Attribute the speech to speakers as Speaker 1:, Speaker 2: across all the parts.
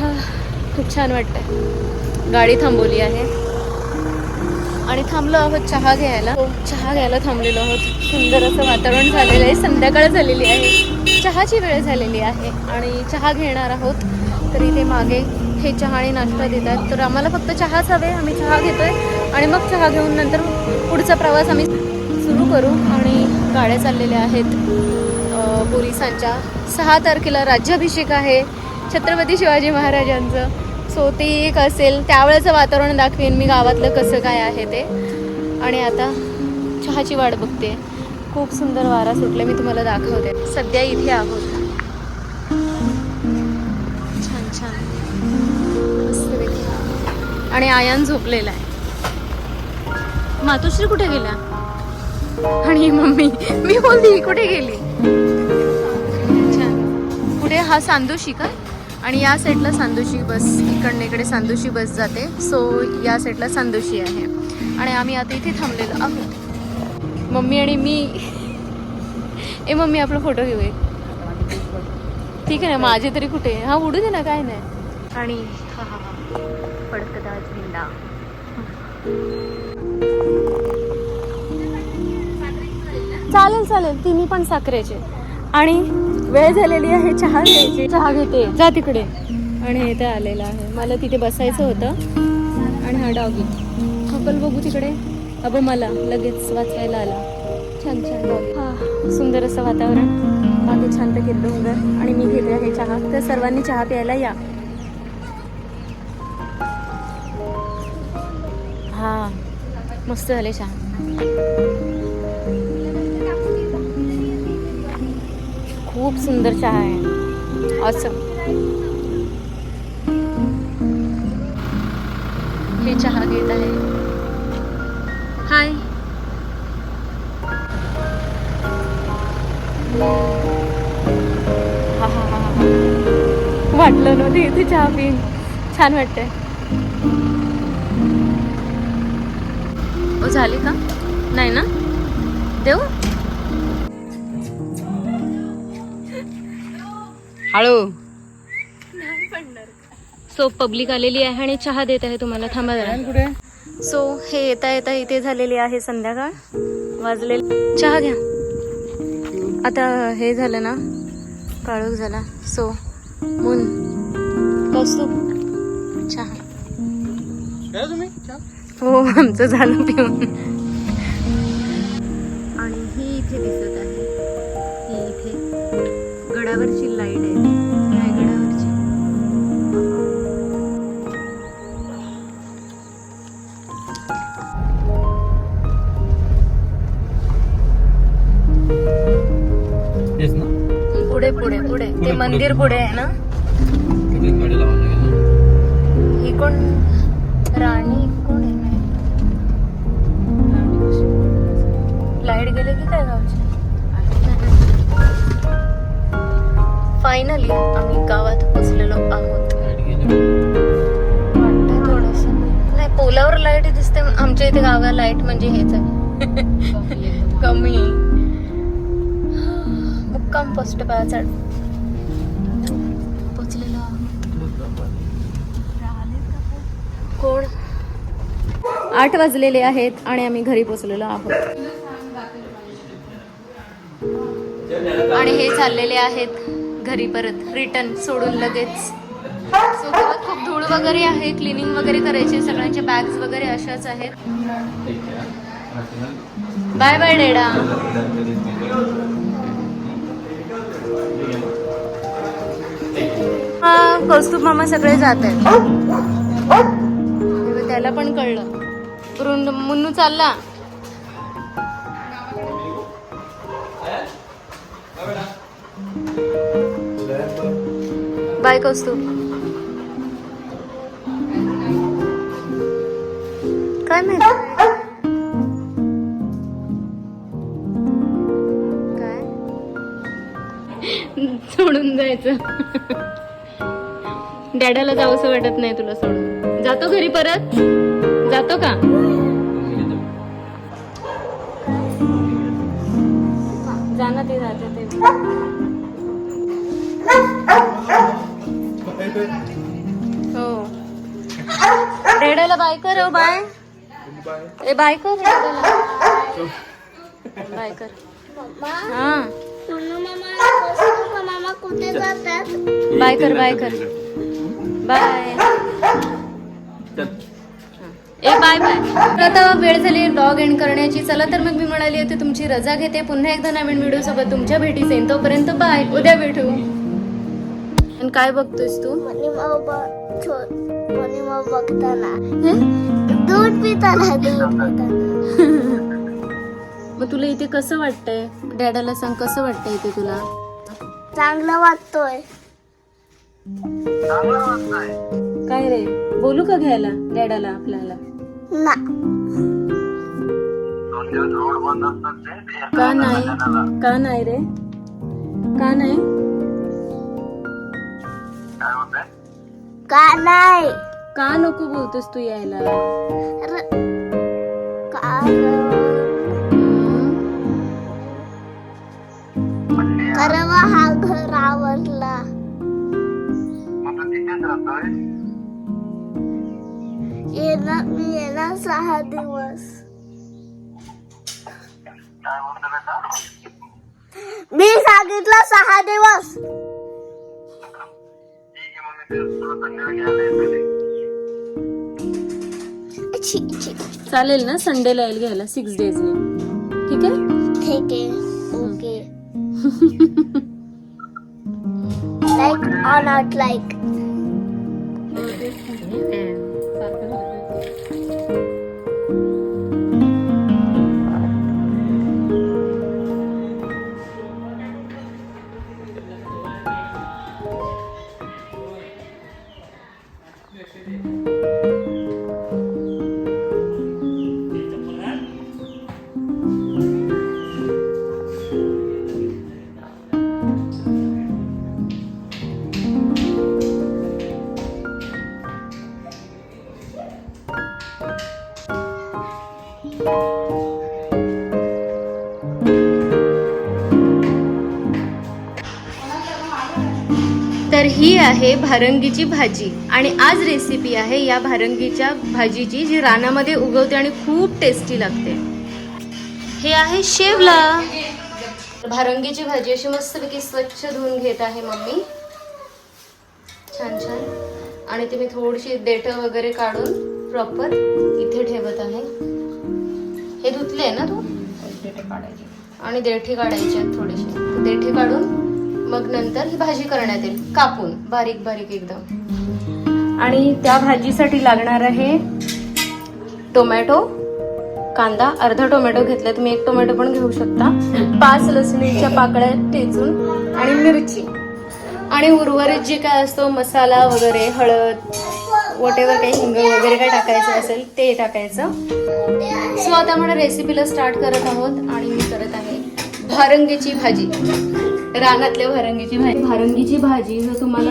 Speaker 1: हा, खूप छान वाटतंय. गाडी थांबवली आहे. आणि थांबलो आहोत चहा घ्यायला. हो, चहा घ्यायला थांबलेलो आहोत. सुंदर असं वातावरण झालेलं आहे. संध्याकाळ झालेली आहे. चहाची वेळ झालेली आहे. आणि चहा घेणार आहोत. तर इथे मागे हे चहा आणि नाश्ता देतात. तर आम्हाला फक्त चहाच हवे. आम्ही चहा घेतोय. आणि मग चहा घेऊन नंतर पुढचा प्रवास आम्ही सुरू करू. आणि गाड्या चाललेल्या आहेत. पोलिसांच्या. सहा तारखेला राज्याभिषेक आहे. छत्रपती शिवाजी महाराजांचं. सो ते एक असेल त्यावेळेचं वातावरण दाखवेन मी गावातलं कसं काय आहे ते. आणि आता चहाची वाट बघते. खूप सुंदर वारा सुटला मी तुम्हाला दाखवते. सध्या इथे आहोत. छान छान. मस्तपैकी. आणि आयान झोपलेला आहे. मातोश्री कुठे गेला आणि मम्मी मी बोलते कुठे गेली? छान. पुढे हा सांदोशी का? आणि या साईडला सांदोशी बस इकडनं इकडे सांदोशी बस जाते. सो या साईडला सांदोशी आहे. आणि आम्ही आता इथे थांबलेलो आहोत. मम्मी आणि मी. ए मम्मी आपला फोटो घेऊ ठीक आहे ना? माझे तरी कुठे? हा उडू दे ना काय नाही. आणि हा हा हा. झेंडा चालेल चालेल. तिन्ही पण साखरेचे. आणि वेळ झालेली आहे चहा घ्यायची. चहा घेते. जा तिकडे. आणि इथे आलेला आहे. मला तिथे बसायचं होतं. आणि हा डॉगी कपल बघू तिकडे. अबे मला लगेच वाचायला आला. छान छान. हा सुंदर असं वातावरण. मागे छान तर डोंगर. आणि मी घेते आहे चहा. तर सर्वांनी चहा प्यायला या. हा मस्त झाले चहा. खूप सुंदर चहा आहे. असं हे चहा घेत आहे. हाय हा हा हा हा वाटलं नव्हतं इथे चहा पिईन छान वाटतंय. ओ झाली का? नाही ना? देऊ?
Speaker 2: हळू.
Speaker 1: सो पब्लिक आलेली आहे आणि चहा देत आहे तुम्हाला. थांबा जरा.
Speaker 2: कुठे?
Speaker 1: सो हे येता येता इथे झालेली आहे संध्याकाळ. वाजलेली चहा घ्या. आता हे झालं ना काळोख झाला. So moon. कौस्तुभ चहा.
Speaker 2: तुम्ही?
Speaker 1: हो आमचं झालं पिऊन. आणि ही इथे दिसत आहे.
Speaker 2: तेच ना.
Speaker 1: पुढे पुढे पुढे. ते मंदिर पुढे आहे ना?
Speaker 2: तिथे गाडी लावायला लागेल ना.
Speaker 1: ही कोण? राणी कोण आहे? लाइट गेले की काय गावची? फायनली आम्ही गावात पोचलेलो आहोत.
Speaker 2: गेली
Speaker 1: वाटतंय थोडस. नाही पोलावर लाइट दिसते. आमच्या इथे गावा लाइट म्हणजे हेच आहे. कमी. कंपोस्ट पोस्ट चढ पोचलेलो. आहोत कोण? आठ वाजलेले आहेत आणि आम्ही घरी पोचलेलो आहोत. आणि हे चाललेले आहेत घरी परत रिटर्न सोडून लगेच. सो खूप धूळ वगैरे आहे क्लिनिंग वगैरे करायचे सगळ्यांचे बॅग्स वगैरे अशाच आहेत. Bye bye डेडा. कौस्तुभ मामा सगळे जात आहेत. त्याला पण कळलं. मुन्नू चालला. बाय कौस्तुभ. काय माहिती? काय? सोडून जायचं. डॅडाला जावंसं वाटत नाही तुला सोडून जातो घरी परत जातो का जाना ते जाते ते दादाला बाय कर हो बाय ए बाय कर दादाला बाय कर हा
Speaker 3: मामा कुठे जातात
Speaker 1: बाय कर बाय कर बाय ए बाय बाय तर आता वेळ झाली ब्लॉग एंड करण्याची. चला तर मग मी म्हणाली होती तुमची रजा घेते. पुन्हा एकदा नवीन व्हिडिओ सोबत तुमच्या भेटीस येईन. तोपर्यंत बाय उद्या भेटू. आणि काय बघतोयस तू?
Speaker 3: बघताना. दूध पिताना दूध पिताना.
Speaker 1: मग तुला इथे कसं वाटतंय? डॅडाला सांग कसं वाटतंय इथे तुला?
Speaker 3: चांगलं वाटतोय.
Speaker 1: काय रे? बोलू का घ्यायला? डॅडाला आपल्याला? का नाही? का नाही रे? का नाही?
Speaker 3: का नाही?
Speaker 1: का नको बोलतोस तू यायला?
Speaker 3: कारण हा घर येणार मी येणार सहा दिवस. मी सांगितलं सहा दिवस.
Speaker 1: चालेल ना संडेला येईल घ्यायला सिक्स डेजने ठीक आहे?
Speaker 3: ठीक आहे. Okay. Like or not like
Speaker 1: तर ही आहे भारंगीची भाजी. आणि आज रेसिपी आहे या भारंगीच्या भाजीची जी रानामध्ये उगवते आणि खूप टेस्टी लागते. हे आहे शेवला. भारंगीची भाजी अशी मस्तपैकी स्वच्छ धुवून घेत आहे मम्मी. छान छान. आणि ते मी थोडीशी देठं वगैरे काढून प्रॉपर इथे ठेवत आहे. हे धुतले आहे ना तू? आणि देठी काढायची आहेत थोडीशी. तर देठी काढून मग नंतर ही भाजी करण्यात येईल. कापून. बारीक बारीक एकदम. आणि त्या भाजीसाठी लागणार आहे टोमॅटो कांदा अर्धा टोमॅटो घेतला तुम्ही एक टोमॅटो पण घेऊ शकता. पाच लसणीच्या पाकळ्या ठेचून आणि मिरची. आणि उर्वरित जे काय असतो मसाला वगैरे हळद वटेवर काही हिंग वगैरे काय टाकायचं असेल ते टाकायचं. सो आता आपण रेसिपीला स्टार्ट करत आहोत आणि मी करत आहे. भारंगीची भाजी. रानातल्या भारंगीची भाजी. भारंगीची भाजी जर तुम्हाला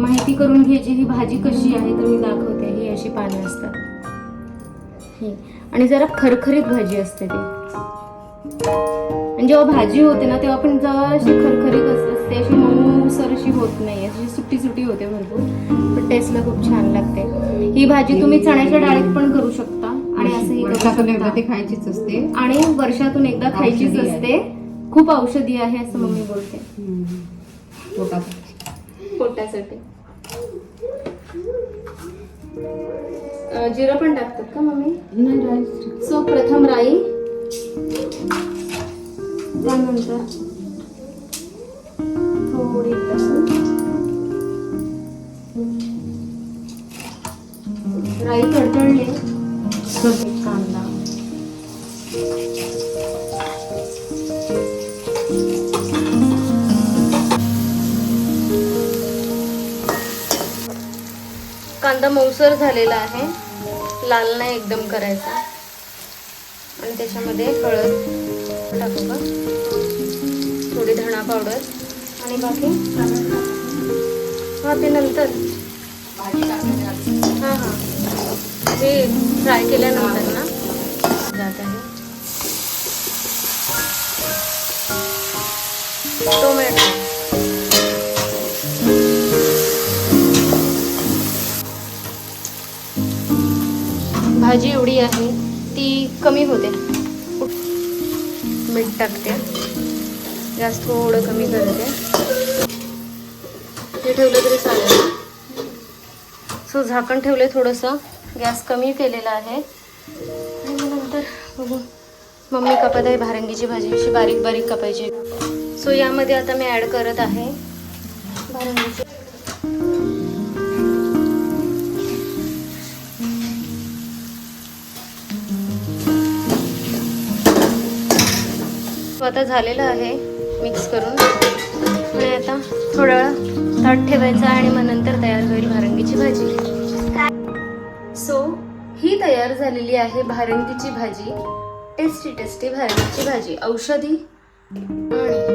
Speaker 1: माहिती करून घ्यायची ही भाजी कशी आहे तर मी दाखवते. ही अशी पानं असतात. ही. आणि जरा खरखरीत भाजी असते ती. आणि जेव्हा भाजी होते ना तेव्हा पण जरा अशी खरखरीत असते. अशी मऊसर अशी होत नाही. अशी सुट्टी सुट्टी होते भरपूर. पण टेस्टला खूप छान लागते. ही भाजी तुम्ही चण्याच्या डाळीत पण करू शकता. आणि असंही करू शकता.
Speaker 4: ती खायचीच असते.
Speaker 1: आणि वर्षातून एकदा खायचीच. असते. खूप औषधी आहे असं मम्मी बोलते. पोटासाठी. जिरं पण टाकतात का मम्मी. सो प्रथम राई. त्यानंतर थोडी राई तडतडले मऊसर झालेला आहे. लाल नाही एकदम करायचा. आणि त्याच्यामध्ये हळद टाकू का थोडी धणा पावडर आणि बाकी हां ते नंतर. हां हां. ते फ्राय केल्यानंतर ना जात आहे. टोमॅटो जी आहे ती कमी होते. मीठ टाकते. गॅस थोडं कमी करते. ते ठेवलं तरी चालेल. सो झाकण ठेवले थोडंसं. गॅस कमी केलेला आहे. आणि नंतर बघू. मम्मी कापत आहे भारंगीची भाजी. अशी बारीक बारीक कापायची. सो यामध्ये आता मी ॲड करत आहे. भारंगीची. तो आता झालेलं आहे. मिक्स करून. आणि आता थोडा वेळा ताट ठेवायचा आणि मग नंतर तयार होईल भारंगीची भाजी. सो ही तयार झालेली आहे भारंगीची भाजी. टेस्टी टेस्टी भारंगीची भाजी. औषधी आणि